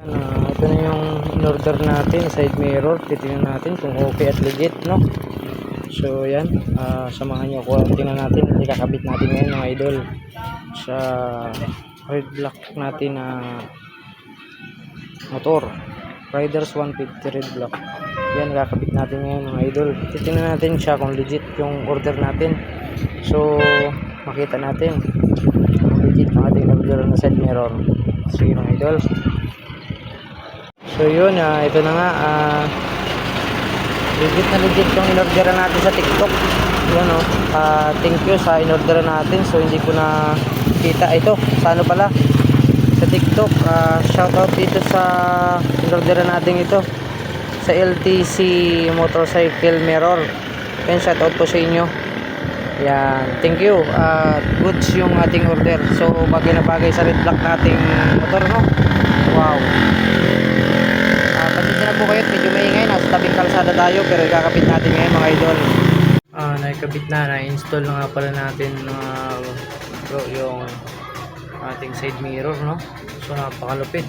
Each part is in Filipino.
Ah, ito na yung in-order natin, side mirror. Titingnan natin kung okay at legit, no? So, yan. Ah, samahan niyo ako. Tingnan natin. Ikakabit natin ngayon, mga idol. Sa red block natin na motor. Riders 150 red block. Yan, kakabit natin ngayon, mga idol. Titingnan natin siya kung legit yung order natin. So, makita natin. Legit ang ating order na side mirror. Sige, mga idol. So yun, ah, ito na nga, ah, legit na legit yung inorderan natin sa TikTok. Yan o, ah, thank you sa inorderan natin. So hindi ko na kita ito, sa ano pala, sa TikTok. Ah, shoutout dito sa inorderan natin ito, sa LTC Motorcycle Mirror. Yan, shoutout po sa inyo. Yan, thank you. At goods yung ating order. So bagay na bagay sa red block nating motor, no? Wow. Na po kayo, medyo maingay. Nasa tabing kalsada tayo, pero ikakabit natin ngayon mga idol. Ah, naikabit na, na-install na nga pala natin uh, bro, yung ating side mirror, no? So, napakalupit.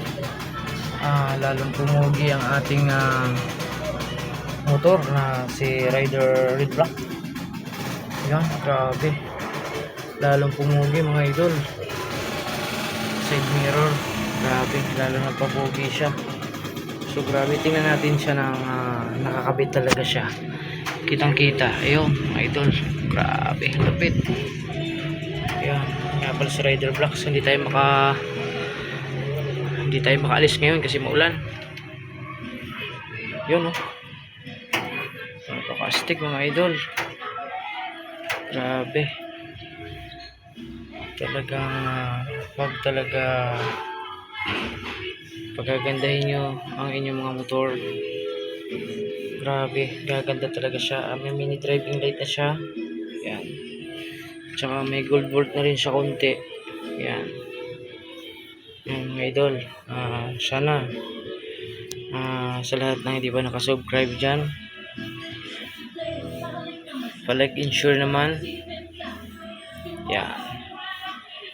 Ah, lalong pumugi ang ating ah, motor na si Rider Red Black. Yan, grabe. Lalong pumugi mga idol. Side mirror, grabe. Lalo nagpapugi siya. So grabe, tingnan natin siya ng ah, nakakabit talaga siya. Kitang kita. Ayun, mga idol. Grabe, lupit. Ayan, nga si Rider Blocks. Hindi tayo maka hindi tayo makaalis ngayon kasi maulan. Yun oh. Napakastig mga idol. Grabe. Talagang ah, wag talaga pagagandahin nyo ang inyong mga motor. Grabe gaganda talaga siya. Ah, may mini driving light na siya. Yan. Tsaka may gold bolt na rin siya konti. Yan. Mga idol. Ah sana. Ah sa lahat ng hindi pa nakasubscribe dyan. Palike insure naman. Yan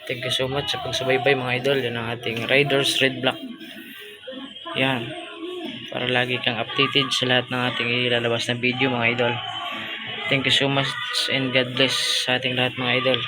thank you so much sa pagsubaybay mga idol yan ang ating riders red black yan. Para lagi kang updated sa lahat ng ating ilalabas na video mga idol. Thank you so much and God bless sa ating lahat mga idol.